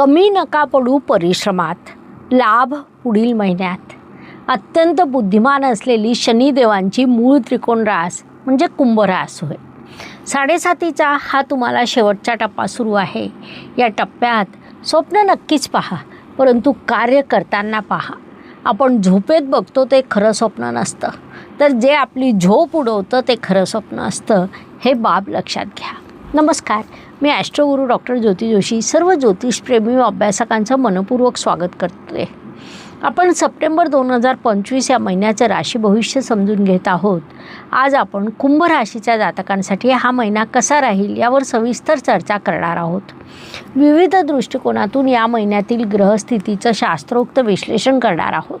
कमी नका पडू परिश्रमात. लाभ पुढील महिन्यात. अत्यंत बुद्धिमान असलेली शनिदेवांची मूळ त्रिकोण रास म्हणजे कुंभरास होय. साडेसातीचा हा तुम्हाला शेवटचा टप्पा सुरू आहे. या टप्प्यात स्वप्न नक्कीच पहा परंतु कार्य करताना पहा. आपण झोपेत बघतो ते खरं स्वप्न नसतं. तर जे आपली झोप उडवतं ते खरं स्वप्न असतं हे बाब लक्षात घ्या. नमस्कार. मी ॲस्ट्रोगुरू डॉक्टर ज्योती जोशी सर्व ज्योतिषप्रेमी व अभ्यासकांचं मनपूर्वक स्वागत करते आपण सप्टेंबर दोन हजार पंचवीस या महिन्याचं राशी भविष्य समजून घेत आहोत. आज आपण कुंभ राशीच्या जातकांसाठी हा महिना कसा राहील यावर सविस्तर चर्चा करणार आहोत. विविध दृष्टिकोनातून या महिन्यातील ग्रहस्थितीचं शास्त्रोक्त विश्लेषण करणार आहोत.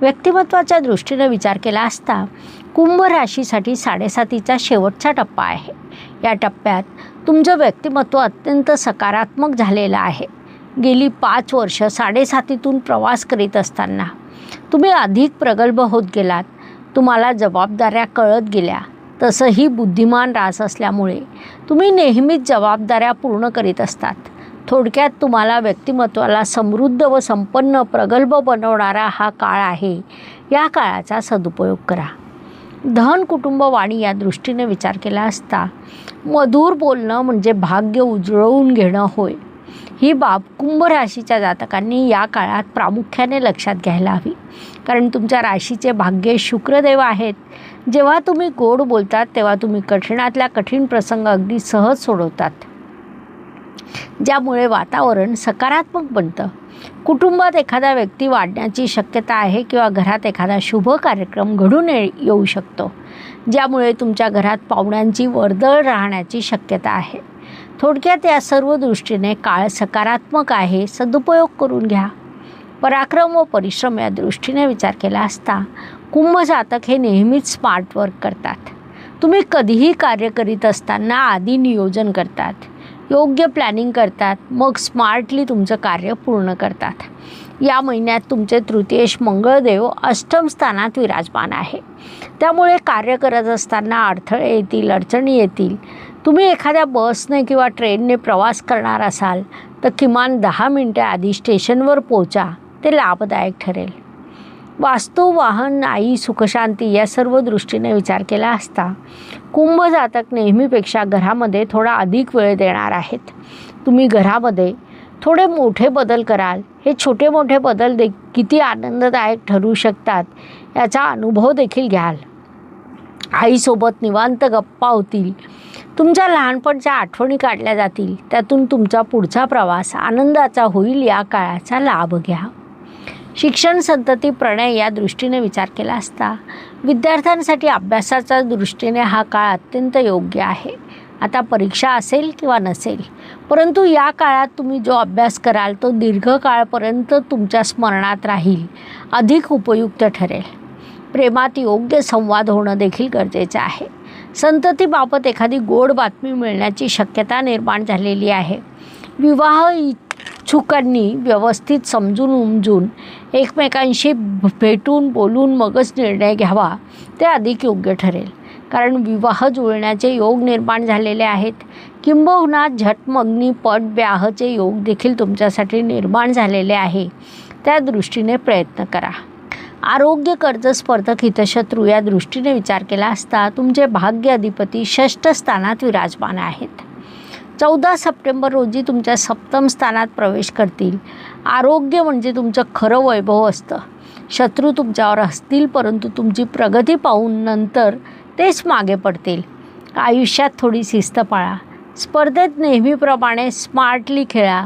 व्यक्तिमत्वाच्या दृष्टीने विचार केला असता कुंभ राशीसाठी साडेसातीचा शेवटचा टप्पा आहे. या टप्प्यात तुमचं व्यक्तिमत्व अत्यंत सकारात्मक झालेलं आहे. गेली पाच वर्ष साडेसातीतून प्रवास करीत असताना तुम्ही अधिक प्रगल्भ होत गेलात. तुम्हाला जबाबदाऱ्या कळत गेल्या. तसंही बुद्धिमान रास असल्यामुळे तुम्ही नेहमीच जबाबदाऱ्या पूर्ण करीत असतात. थोडक्यात तुम्हाला व्यक्तिमत्वाला समृद्ध व संपन्न प्रगल्भ बनवणारा हा काळ आहे. या काळाचा सदुपयोग करा. धन कुटुंब वाणी या दृष्टीने विचार केला असता मधुर बोलणं म्हणजे भाग्य उजळवून घेणं होय. ही बाब कुंभ राशीच्या जातकांनी या काळात प्रामुख्याने लक्षात घ्यायला हवी. कारण तुमच्या राशीचे भाग्य शुक्रदेव आहेत. जेव्हा तुम्ही गोड बोलतात तेव्हा तुम्ही कठीणातल्या कठीण प्रसंग अगदी सहज सोडवतात. ज्यामुळे वातावरण सकारात्मक बनतं. कुटुंबात एखादा व्यक्ती वाढण्याची शक्यता आहे किंवा घरात एखादा शुभ कार्यक्रम घडून ये- येऊ शकतो ज्यामुळे तुमच्या घरात पाहुण्यांची वर्दळ राहण्याची शक्यता आहे. थोडक्यात या सर्व दृष्टीने काळ सकारात्मक आहे सदुपयोग करून घ्या. पराक्रम व परिश्रम या दृष्टीने विचार केला असता कुंभजातक हे नेहमीच स्मार्ट वर्क करतात. तुम्ही कधीही कार्य करीत असताना आधी नियोजन करतात. योग्य प्लॅनिंग करतात मग स्मार्टली तुमचं कार्य पूर्ण करतात. या महिन्यात तुमचे तृतीयेश मंगळदेव अष्टम स्थानात विराजमान आहे. त्यामुळे कार्य करत असताना अडथळे येतील अडचणी येतील. तुम्ही एखाद्या बसने किंवा ट्रेनने प्रवास करणार असाल तर किमान दहा मिनटं आधी स्टेशनवर पोचा ते लाभदायक ठरेल. वास्तू वाहन आई सुखशांती या सर्व दृष्टीने विचार केला असता. कुंभ जातक नेहमीपेक्षा घरामध्ये थोडा अधिक वेळ देणार आहेत. तुम्ही घरामध्ये थोडे मोठे बदल कराल. हे छोटे मोठे बदल दे किती आनंददायक ठरू शकतात याचा अनुभव देखील घ्याल. आईसोबत निवांत गप्पा होतील. तुमच्या लहानपणच्या आठवणी काढल्या जातील. त्यातून तुमचा पुढचा प्रवास आनंदाचा होईल या काळाचा लाभ घ्या. शिक्षण संतती प्रणय या दृष्टीने विचार केला असता. विद्यार्थ्यांसाठी अभ्यासाच्या दृष्टीने हा काळ अत्यंत योग्य आहे. आता परीक्षा असेल किंवा नसेल परंतु या काळात तुम्ही जो अभ्यास कराल तो दीर्घकाळपर्यंत तुमच्या स्मरणात राहील अधिक उपयुक्त ठरेल. प्रेमात योग्य संवाद होणं देखील गरजेचं आहे. संततीबाबत एखादी गोड बातमी मिळण्याची शक्यता निर्माण झालेली आहे. विवाह इच्छुकांनी व्यवस्थित समजून उमजून एकमेकांशी भ- भेटून बोलून मगच निर्णय घ्यावा. ते अधिक योग्य ठरेल. कारण विवाह जुळण्याचे योग निर्माण झालेले आहेत. किंबहुना झटमग्नी पट ब्याहचे योग देखील तुमच्यासाठी निर्माण झालेले आहे. त्या दृष्टीने प्रयत्न करा. आरोग्य कर्ज स्पर्धक हितशत्रू या दृष्टीने विचार केला असता तुमचे भाग्य अधिपती षष्ठ स्थानात विराजमान आहेत. चौदा सप्टेंबर रोजी तुमच्या सप्तम स्थानात प्रवेश करतील. आरोग्य म्हणजे तुमचं खरं वैभव असतं. शत्रू तुमच्यावर असतील परंतु तुमची प्रगती पाहून नंतर तेच मागे पडतील. आयुष्यात थोडी शिस्त पाळा. स्पर्धेत नेहमीप्रमाणे स्मार्टली खेळा.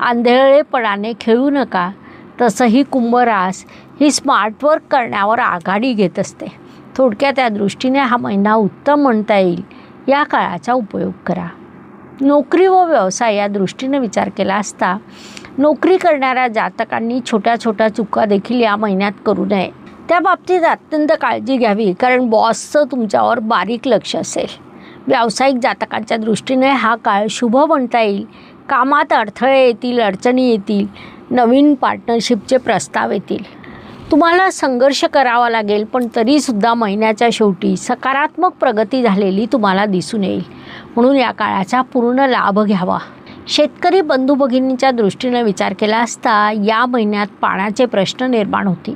आंधळेपणाने खेळू नका. तसंही कुंभरास ही स्मार्ट वर्क करण्यावर आघाडी घेत असते. थोडक्या त्या दृष्टीने हा महिना उत्तम म्हणता येईल. या काळाचा उपयोग करा. नोकरी व व्यवसाय या दृष्टीने विचार केला असता नोकरी करणाऱ्या जातकांनी छोट्या छोट्या चुका देखील या महिन्यात करू नये. त्या बाबतीत अत्यंत काळजी घ्यावी कारण बॉसचं तुमच्यावर बारीक लक्ष असेल. व्यावसायिक जातकांच्या दृष्टीने हा काळ शुभ म्हणता येईल. कामात अडथळे येतील अडचणी येतील नवीन पार्टनरशिपचे प्रस्ताव येतील. तुम्हाला संघर्ष करावा लागेल पण तरीसुद्धा महिन्याच्या शेवटी सकारात्मक प्रगती झालेली तुम्हाला दिसून येईल. म्हणून या काळाचा पूर्ण लाभ घ्यावा. शेतकरी बंधू भगिनींच्या दृष्टीने विचार केला असता या महिन्यात पाण्याचे प्रश्न निर्माण होतील.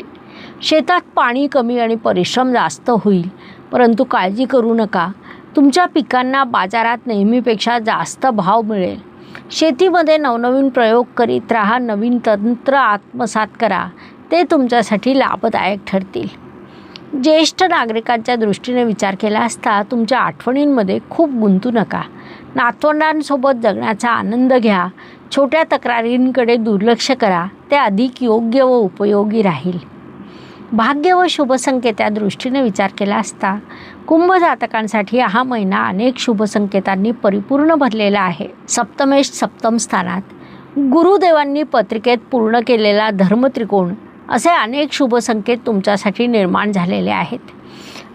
शेतात पाणी कमी आणि परिश्रम जास्त होईल. परंतु काळजी करू नका. तुमच्या पिकांना बाजारात नेहमीपेक्षा जास्त भाव मिळेल. शेतीमध्ये नवनवीन प्रयोग करीत राहा. नवीन तंत्र आत्मसात करा. ते तुमच्यासाठी लाभदायक ठरतील. ज्येष्ठ नागरिकांच्या दृष्टीने विचार केला असता तुमच्या आठवणींमध्ये खूप गुंतू नका. नातवंडांसोबत जगण्याचा आनंद घ्या. छोट्या तक्रारींकडे दुर्लक्ष करा. ते अधिक योग्य व उपयोगी राहील. भाग्य व शुभसंकेत्या दृष्टीने विचार केला असता कुंभ जातकांसाठी हा महिना अनेक शुभसंकेतांनी परिपूर्ण भरलेला आहे. सप्तमेश सप्तम स्थानात गुरुदेवांनी पत्रिकेत पूर्ण केलेला धर्मत्रिकोण असे अनेक शुभसंकेत तुमच्यासाठी निर्माण झालेले आहेत.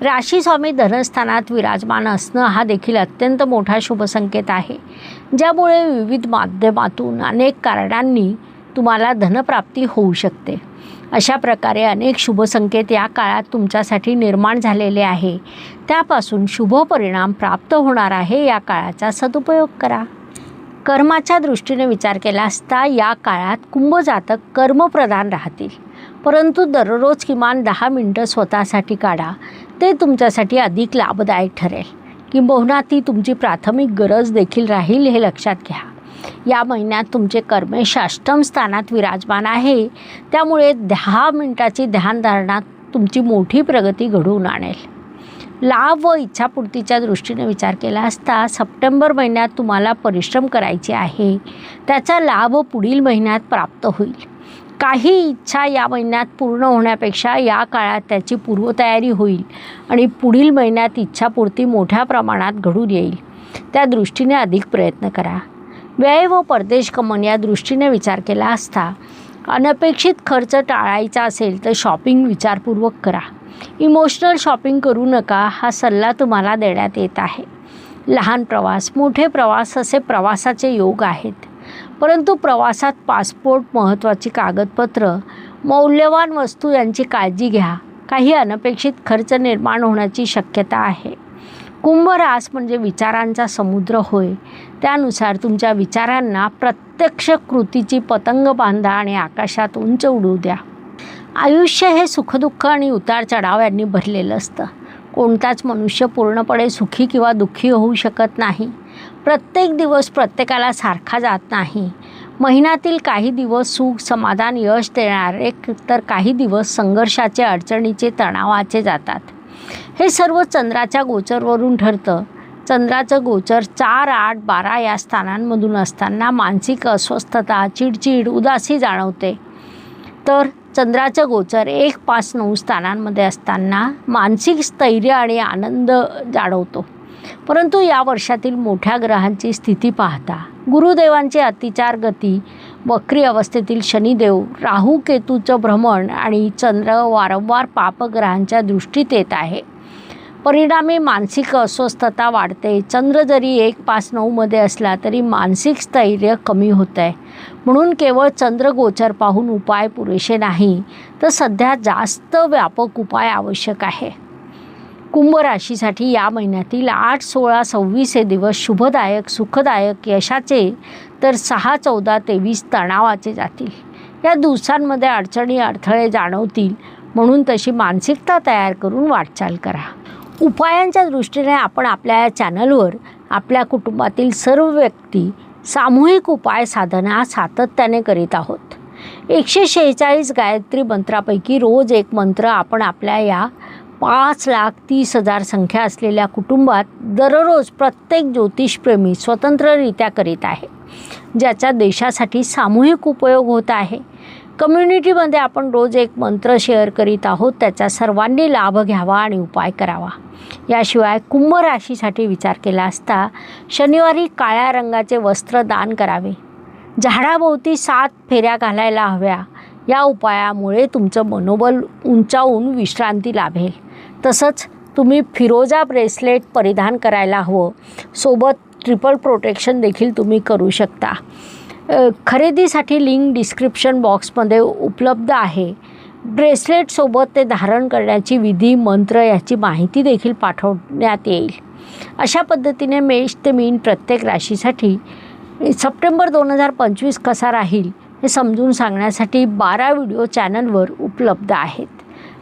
राशीस्वामी धनस्थानात विराजमान असणं हा देखील अत्यंत मोठा शुभसंकेत आहे. ज्यामुळे विविध माध्यमातून अनेक कारणांनी तुम्हाला धनप्राप्ती होऊ शकते. अशा प्रकारे अनेक शुभसंकेत या काळात तुमच्यासाठी निर्माण झालेले आहे. त्यापासून शुभ परिणाम प्राप्त होणार आहे या काळाचा सदुपयोग करा. कर्माच्या दृष्टीने विचार केला असता या काळात कुंभ जातक कर्मप्रधान राहतील. परंतु दररोज किमान दहा मिनटं स्वतःसाठी काढा. ते तुमच्यासाठी अधिक लाभदायक ठरेल. किंबहुना ती तुमची प्राथमिक गरज देखील राहील हे लक्षात घ्या. या महिन्यात तुमचे कर्मेश अष्टम स्थानात विराजमान आहे. त्यामुळे दहा मिनटाची ध्यानधारणा तुमची मोठी प्रगती घडवून आणेल. लाभ व इच्छापूर्तीच्या दृष्टीने विचार केला असता सप्टेंबर महिन्यात तुम्हाला परिश्रम करायचे आहे. त्याचा लाभ पुढील महिन्यात प्राप्त होईल. काही इच्छा या महिन्यात पूर्ण होण्यापेक्षा या काळात त्याची पूर्वतयारी होईल आणि पुढील महिन्यात इच्छापूर्ती मोठ्या प्रमाणात घडून येईल. त्या दृष्टीने अधिक प्रयत्न करा. व्यय व परदेश कमन या दृष्टीने विचार केला असता अनपेक्षित खर्च टाळायचा असेल तर शॉपिंग विचारपूर्वक करा. इमोशनल शॉपिंग करू नका हा सल्ला तुम्हाला देण्यात येत आहे. लहान प्रवास मोठे प्रवास असे प्रवासाचे योग आहेत. परंतु प्रवासात पासपोर्ट महत्त्वाची कागदपत्र मौल्यवान वस्तू यांची काळजी घ्या. काही अनपेक्षित खर्च निर्माण होण्याची शक्यता आहे. कुंभरास म्हणजे विचारांचा समुद्र होय. त्यानुसार तुमच्या विचारांना प्रत्यक्ष कृतीची पतंग बांधा आणि आकाशात उंच उडू द्या. आयुष्य हे सुखदुःख आणि उतार चढाव यांनी भरलेलं असतं. कोणताच मनुष्य पूर्णपणे सुखी किंवा दुःखी होऊ शकत नाही. प्रत्येक दिवस प्रत्येकाला सारखा जात नाही. महिन्यातील काही दिवस सुख समाधान यश देणारे तर काही दिवस संघर्षाचे अडचणीचे तणावाचे जातात. हे सर्व चंद्राच्या गोचरवरून ठरतं. चंद्राचं गोचर चार आठ बारा या स्थानांमधून असताना मानसिक अस्वस्थता चिडचिड उदासी जाणवते. तर चंद्राचं गोचर एक पाच नऊ स्थानांमध्ये असताना मानसिक स्थैर्य आणि आनंद जाणवतो. परंतु या वर्षातील मोठ्या ग्रहांची स्थिती पाहता गुरुदेवांची अतिचार गती वक्री अवस्थेतील शनिदेव राहू केतूचं भ्रमण आणि चंद्र वारंवार पापग्रहांच्या दृष्टीत येत आहे. परिणामी मानसिक अस्वस्थता वाढते. चंद्र जरी एक पाच नऊमध्ये असला तरी मानसिक स्थैर्य कमी होत आहे म्हणून केवळ चंद्रगोचर पाहून उपाय पुरेसे नाही तर सध्या जास्त व्यापक उपाय आवश्यक आहे. कुंभ राशीसाठी या महिन्यातील आठ सोळा सव्वीस हे दिवस शुभदायक सुखदायक यशाचे तर सहा चौदा तेवीस तणावाचे जातील. या दिवसांमध्ये अडचणी अडथळे जाणवतील म्हणून तशी मानसिकता तयार करून वाटचाल करा. उपायांच्या दृष्टीने आपण आपल्या या चॅनलवर आपल्या कुटुंबातील सर्व व्यक्ती सामूहिक उपाय साधना सातत्याने करीत आहोत. एकशे शेहेचाळीस गायत्री मंत्रापैकी रोज एक मंत्र आपण आपल्या या पाच लाख तीस हजार संख्या असलेल्या कुटुंबात दररोज प्रत्येक ज्योतिषप्रेमी स्वतंत्ररित्या करीत आहे. ज्याचा देशासाठी सामूहिक उपयोग होत आहे. कम्युनिटीमध्ये आपण रोज एक मंत्र शेअर करीत आहोत त्याचा सर्वांनी लाभ घ्यावा आणि उपाय करावा. याशिवाय कुंभ राशीसाठी विचार केला असता शनिवारी काळ्या रंगाचे वस्त्र दान करावे. झाडाभोवती सात फेऱ्या घालायला हव्या. या उपायामुळे तुमचं मनोबल उंचावून विश्रांती लाभेल. तसंच तुम्ही फिरोजा ब्रेसलेट परिधान करायला हवं. सोबत ट्रिपल प्रोटेक्शन देखील तुम्ही करू शकता. खरेदीसाठी लिंक डिस्क्रिप्शन बॉक्समध्ये उपलब्ध आहे. ब्रेसलेटसोबत ते धारण करण्याची विधी मंत्र याची माहिती देखील पाठवण्यात येईल. अशा पद्धतीने मेष ते मीन प्रत्येक राशीसाठी सप्टेंबर दोन हजार पंचवीस कसा राहील हे समजून सांगण्यासाठी बारा व्हिडिओ चॅनलवर उपलब्ध आहेत.